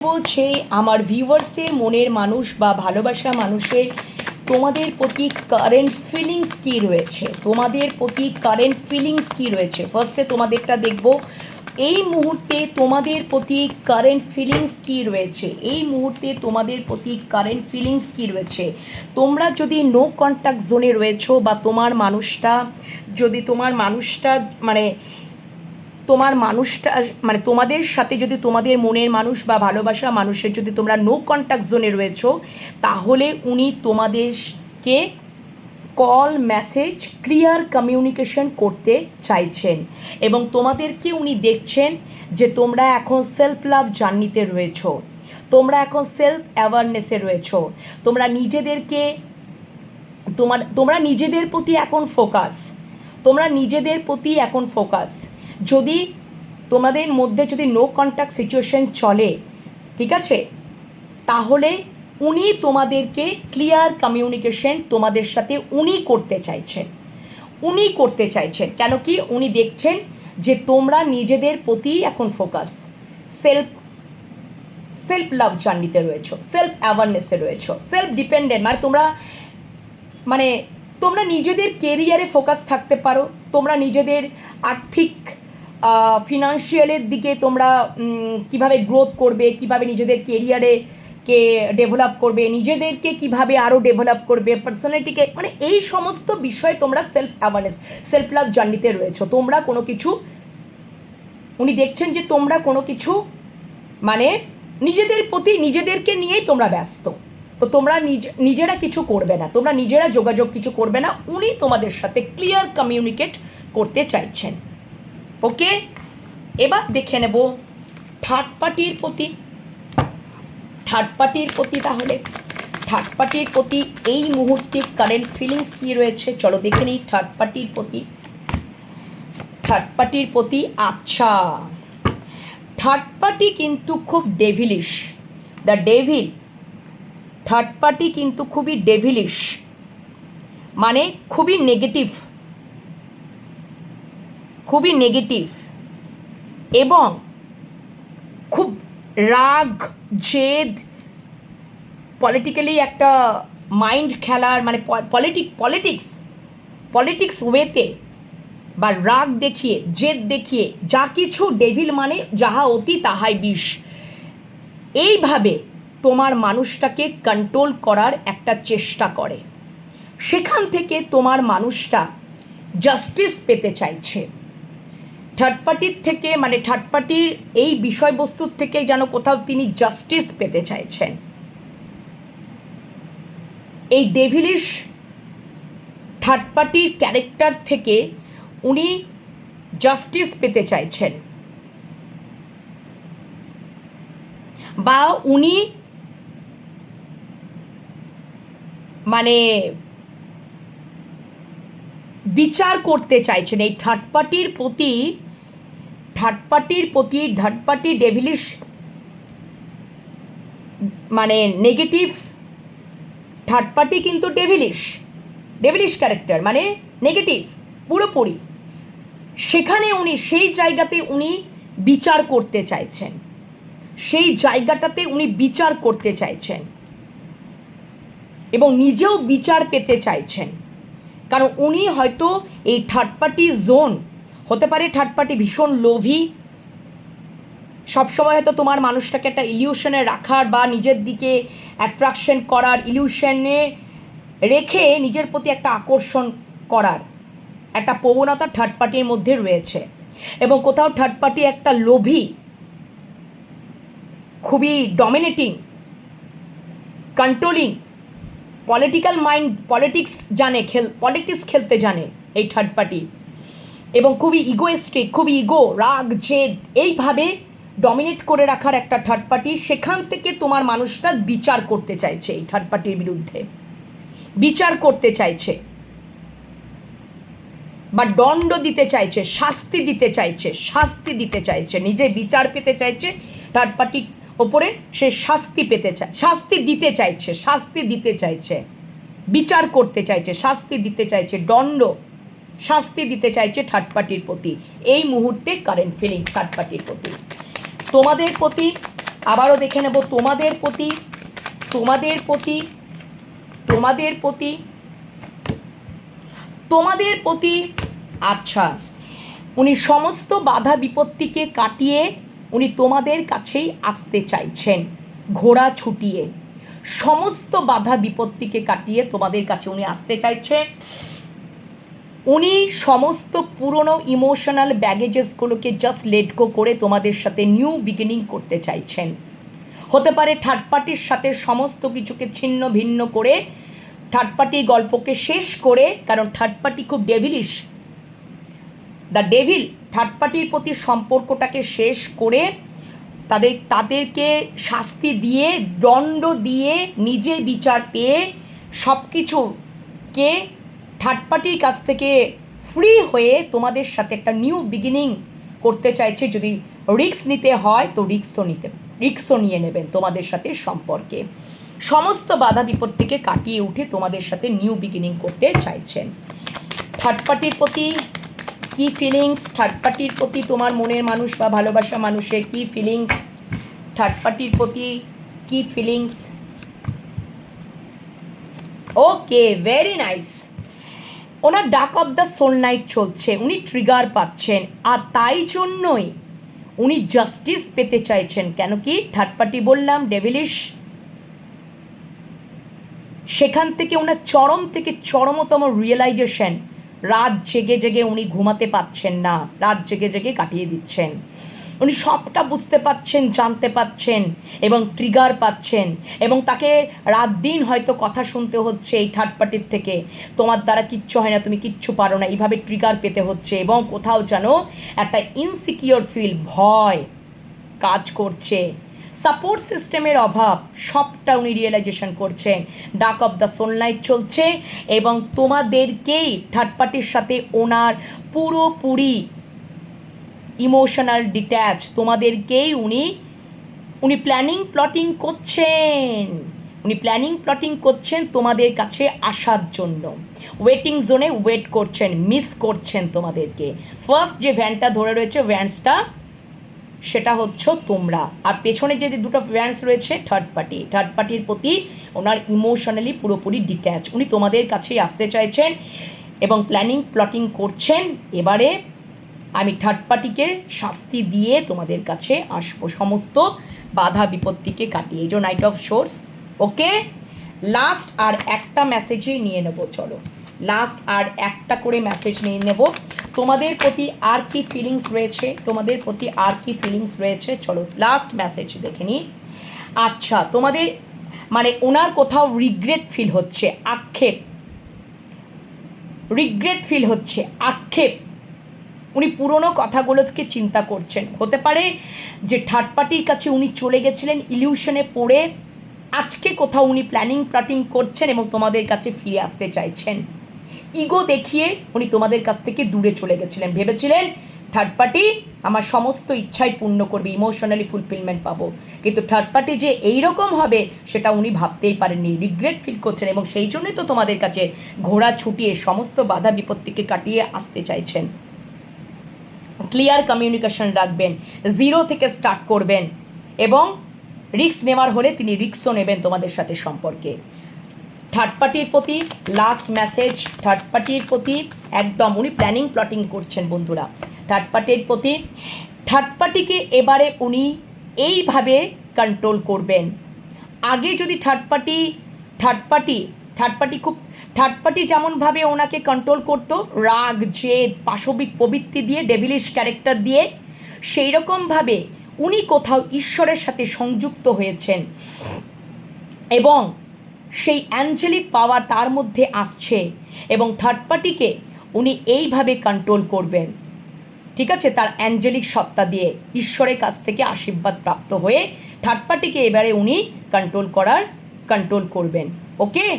বলছে, আমার ভিউয়ার্সের মনের মানুষ বা ভালোবাসা মানুষের তোমাদের প্রতি কারেন্ট ফিলিংস কী রয়েছে? তোমাদের প্রতি কারেন্ট ফিলিংস কী রয়েছে? ফার্স্টে তোমাদেরটা দেখব, এই মুহূর্তে তোমাদের প্রতি কারেন্ট ফিলিংস কী রয়েছে? এই মুহূর্তে তোমাদের প্রতি কারেন্ট ফিলিংস কী রয়েছে? তোমরা যদি নো কন্ট্যাক্ট জোনে রয়েছো বা তোমার মানুষটা, যদি তোমার মানুষটা মানে তোমার মানুষটা মানে তোমাদের সাথে যদি তোমাদের মনের মানুষ বা ভালোবাসা মানুষের যদি তোমরা নো কন্ট্যাক্ট জোনে রয়েছো, তাহলে উনি তোমাদেরকে কল মেসেজ ক্লিয়ার কমিউনিকেশন করতে চাইছেন। এবং তোমাদেরকে উনি দেখছেন যে তোমরা এখন সেলফ লাভ জার্নিতে রয়েছো। তোমরা এখন সেলফ অ্যাওয়ারনেসে রয়েছো। তোমরা নিজেদেরকে, তোমার, তোমরা নিজেদের প্রতি এখন ফোকাস তোমরা নিজেদের প্রতি এখন ফোকাস যদি তোমাদের মধ্যে যদি নো কন্ট্যাক্ট সিচুয়েশন চলে, ঠিক আছে? তাহলে উনি তোমাদেরকে ক্লিয়ার কমিউনিকেশন তোমাদের সাথে উনি করতে চাইছেন। উনি করতে চাইছেন, কেন কি? উনি দেখছেন যে তোমরা নিজেদের প্রতি এখন ফোকাস সেলফ সেলফ লাভ জার্নিতে রয়েছো সেলফ অ্যাওয়ারনেসে রয়েছো সেলফ ডিপেন্ডেন্ট মানে তোমরা মানে তোমরা নিজেদের কেরিয়ারে ফোকাস থাকতে পারো। তোমরা নিজেদের আর্থিক ফিনান্সিয়ালের দিকে তোমরা কীভাবে গ্রোথ করবে, কীভাবে নিজেদের কেরিয়ারে কে ডেভেলপ করবে, নিজেদেরকে কীভাবে আরও ডেভেলপ করবে পার্সোনালিটিকে মানে এই সমস্ত বিষয়ে তোমরা সেলফ অ্যাওয়ারনেস সেলফ লাভ জার্নিতে রয়েছো। তোমরা কোনো কিছু, উনি দেখছেন যে তোমরা কোনো কিছু মানে নিজেদের প্রতি নিজেদেরকে নিয়েই তোমরা ব্যস্ত। তো তোমরা নিজ, নিজেরা কিছু করবে না, তোমরা নিজেরা যোগাযোগ কিছু করবে না, উনি তোমাদের সাথে ক্লিয়ার কমিউনিকেট করতে চাইছেন। ওকে? এবার দেখে নেব থার্ড পার্টির প্রতি। থার্ড পার্টির প্রতি তাহলে। থার্ড পার্টির প্রতি এই মুহূর্তে কারেন্ট ফিলিংস কী রয়েছে? চলো দেখে নিই থার্ড পার্টির প্রতি। থার্ড পার্টির প্রতি আচ্ছা। থার্ড পার্টি কিন্তু খুব devilish the devil third party কিন্তু খুবই ডেভিলিশ মানে খুবই নেগেটিভ খুবই নেগেটিভ এবং খুব রাগ, জেদ পলিটিক্যালি একটা মাইন্ড খেলার মানে পলিটিক পলিটিক্স পলিটিক্স ওয়েতে বা রাগ দেখিয়ে, জেদ দেখিয়ে যা কিছু ডেভিল মানে যাহা অতি তাহাই বিষ। এইভাবে তোমার মানুষটাকে কন্ট্রোল করার একটা চেষ্টা করে। সেখান থেকে তোমার মানুষটা জাস্টিস পেতে চাইছে। থার্ড পার্টির থেকে মানে থার্ড পার্টির এই বিষয়বস্তুর থেকে যেন কোথাও তিনি জাস্টিস পেতে চাইছেন। এই ডেভিলিশ থার্ড পার্টির ক্যারেক্টার থেকে উনি জাস্টিস পেতে চাইছেন। বা উনি মানে বিচার করতে চাইছেন। এই থার্ড পার্টির প্রতি থার্ড পার্টির প্রতি থার্ড পার্টি ডেভিলিশ মানে নেগেটিভ থার্ড পার্টি কিন্তু ডেভিলিশ ডেভিলিশ ক্যারেক্টার মানে নেগেটিভ পুরোপুরি। সেখানে উনি, সেই জায়গাতে উনি বিচার করতে চাইছেন। সেই জায়গাটাতে উনি বিচার করতে চাইছেন। এবং নিজেও বিচার পেতে চাইছেন। কারণ উনি হয়তো এই থার্ড পার্টি জোন হতে পারে থার্ড পার্টি ভীষণ লোভী, সবসময় হয়তো তোমার মানুষটাকে একটা ইলিউশনে রাখার বা নিজের দিকে অ্যাট্রাকশন করার ইলিউশনে রেখে নিজের প্রতি একটা আকর্ষণ করার একটা প্রবণতা থার্ড পার্টির মধ্যে রয়েছে। এবং কোথাও থার্ড পার্টি একটা লোভী, খুবই dominating controlling political mind politics জানে, খেল পলিটিক্স খেলতে জানে এই থার্ড পার্টি এবং খুবই ইগোয়েস্টিক খুবই ইগো রাগ, জেদ, এইভাবে ডমিনেট করে রাখার একটা থার্ড পার্টি সেখান থেকে তোমার মানুষটা বিচার করতে চাইছে এই থার্ড পার্টির বিরুদ্ধে। বিচার করতে চাইছে। বা দণ্ড দিতে চাইছে, শাস্তি দিতে চাইছে, শাস্তি দিতে চাইছে, নিজে বিচার পেতে চাইছে থার্ড পার্টি ওপরে সে শাস্তি পেতে চায়, শাস্তি দিতে চাইছে, শাস্তি দিতে চাইছে, বিচার করতে চাইছে, শাস্তি দিতে চাইছে, দণ্ড, শাস্তি দিতে চাইছে থার্ড পার্টির প্রতি। এই মুহূর্তে কারেন্ট ফিলিংস থার্ড পার্টির প্রতি। তোমাদের প্রতি, আবারও দেখে নেব, তোমাদের প্রতি তোমাদের প্রতি তোমাদের প্রতি তোমাদের প্রতি আচ্ছা উনি সমস্ত বাধা বিপত্তিকে কাটিয়ে উনি তোমাদের কাছেই আসতে চাইছেন। ঘোড়া ছুটিয়ে। সমস্ত বাধা বিপত্তিকে কাটিয়ে তোমাদের কাছে উনি আসতে চাইছেন। উনি সমস্ত পুরনো ইমোশনাল ব্যাগেজেসগুলোকে জাস্ট লেট গো করে তোমাদের সাথে নিউ বিগিনিং করতে চাইছেন। হতে পারে থার্ড পার্টির সাথে সমস্ত কিছুকে ছিন্ন ভিন্ন করে থার্ড পার্টির গল্পকে শেষ করে, কারণ থার্ড পার্টি খুব ডেভিলিশ দ্য ডেভিল থার্ড পার্টির প্রতি সম্পর্কটাকে শেষ করে তাদের, তাদেরকে শাস্তি দিয়ে, দণ্ড দিয়ে নিজে বিচার পেয়ে সব কিছুকে থার্ড পার্টির কাছ থেকে ফ্রি হয়ে তোমাদের সাথে একটা নিউ বিগিনিং করতে চাইছে। যদি রিক্স নিতে হয় তো রিক্সও নিতে রিক্সও নিয়ে নেবেন তোমাদের সাথে সম্পর্কে। সমস্ত বাধা বিপত্তিকে কাটিয়ে উঠে তোমাদের সাথে নিউ বিগিনিং করতে চাইছেন। থার্ড পার্টির প্রতি কি ফিলিংস থার্ড পার্টির প্রতি তোমার মনের মানুষ বা ভালোবাসা মানুষের কি ফিলিংস থার্ড পার্টির প্রতি কি ফিলিংস ওকে ভেরি নাইস ওনার ডাক অফ দ্য সোল নাইট চলছে, উনি ট্রিগার পাচ্ছেন, আর তাই জন্যই উনি জাস্টিস পেতে চাইছেন। কেন কি? থার্ড পার্টি বললাম ডেভিলিশ সেখান থেকে, ওনার চরম থেকে চরমতম রিয়েলাইজেশন রাত জেগে জেগে উনি ঘুমাতে পাচ্ছেন না। রাত জেগে জেগে কাটিয়ে দিচ্ছেন। উনি সবটা বুঝতে পাচ্ছেন জানতে পাচ্ছেন এবং ট্রিগার পাচ্ছেন এবং তাকে রাত দিন হয়তো কথা শুনতে হচ্ছে এই থার্ড পার্টির থেকে। তোমার দ্বারা কিচ্ছু হয় না, তুমি কিচ্ছু পারো না। এইভাবে ট্রিগার পেতে হচ্ছে এবং কোথাও যেন একটা ইনসিকিওর ফিল ভয় কাজ করছে। সাপোর্ট সিস্টেমের অভাব সবটা উনি রিয়েলাইজেশন করছেন ডাক অফ দ্য সোনলাইট চলছে এবং তোমাদেরকেই থার্ড পার্টির সাথে ওনার পুরোপুরি ইমোশনাল ডিট্যাচ তোমাদেরকেই উনি উনি প্ল্যানিং প্লটিং করছেন। উনি প্ল্যানিং প্লটিং করছেন তোমাদের কাছে আসার জন্য। ওয়েটিং জোনে ওয়েট করছেন মিস করছেন তোমাদেরকে। ফার্স্ট যে ভ্যানটা ধরে রয়েছে ভ্যান্সটা সেটা হচ্ছে তোমরা। আর পেছনে যে দুটো ভ্যান্স রয়েছে থার্ড পার্টি থার্ড পার্টির প্রতি ওনার ইমোশনালি পুরোপুরি ডিট্যাচ উনি তোমাদের কাছেই আসতে চাইছেন এবং প্ল্যানিং প্লটিং করছেন। এবারে আমি থার্ড পার্টিকে শাস্তি দিয়ে তোমাদের কাছে আসব। সমস্ত বাধা বিপত্তিকে কাটিয়ে। এই যে knight of swords okay last আর একটা মেসেজই নিয়ে নেব, চলো। লাস্ট আর একটা করে মেসেজ নিয়ে নেব। তোমাদের প্রতি আর কি ফিলিংস রয়েছে? তোমাদের প্রতি আর কি ফিলিংস রয়েছে? চলো লাস্ট মেসেজ দেখে নিই। আচ্ছা তোমাদের মানে ওনার কোথাও রিগ্রেট ফিল হচ্ছে? আক্ষেপ। রিগ্রেট ফিল হচ্ছে? আক্ষেপ। উনি পুরনো কথাগুলোকে চিন্তা করছেন। হতে পারে যে থার্ড পার্টির কাছে উনি চলে গেছিলেন ইলিউশনে পড়ে। আজকে কোথাও উনি প্ল্যানিং প্লটিং করছেন এবং তোমাদের কাছে ফিরে আসতে চাইছেন। ইগো দেখিয়ে উনি তোমাদের কাছ থেকে দূরে চলে গেছিলেন। ভেবেছিলেন থার্ড পার্টি আমার সমস্ত ইচ্ছাই পূর্ণ করবে ইমোশনালি ফুলফিলমেন্ট পাবো। কিন্তু থার্ড পার্টি যে এই রকম হবে, সেটা উনি ভাবতেই পারেননি। রিগ্রেট ফিল করছেন এবং সেই জন্যই তো তোমাদের কাছে ঘোড়া ছুটিয়ে সমস্ত বাধা বিপত্তিকে কাটিয়ে আসতে চাইছেন। ক্লিয়ার কমিউনিকেশন রাখবেন জিরো থেকে স্টার্ট করবেন এবং রিক্স নেওয়ার হলে তিনি রিস্কও নেবেন তোমাদের সাথে সম্পর্কে। থার্ড পার্টির প্রতি লাস্ট মেসেজ থার্ড পার্টির প্রতি, একদম উনি প্ল্যানিং প্লটিং করছেন বন্ধুরা। থার্ড পার্টির প্রতি থার্ড পার্টিকে এবারে উনি এইভাবে কন্ট্রোল করবেন। আগে যদি third party third party third party খুব থার্ড পার্টি যেমনভাবে ওনাকে কন্ট্রোল করতো, রাগ, জেদ, পাশবিক প্রবৃত্তি দিয়ে ডেভিলিশ ক্যারেক্টার দিয়ে সেই রকমভাবে উনি কোথাও ঈশ্বরের সাথে সংযুক্ত হয়েছেন। এবং সেই অ্যাঞ্জেলিক পাওয়ার তার মধ্যে আসছে এবং থার্ড পার্টিকে উনি এইভাবে কন্ট্রোল করবেন। ঠিক আছে? তার অ্যাঞ্জেলিক সত্তা দিয়ে ঈশ্বরের কাছ থেকে আশীর্বাদ প্রাপ্ত হয়ে থার্ড পার্টিকে এবারে উনি কন্ট্রোল করার কন্ট্রোল করবেন। ওকে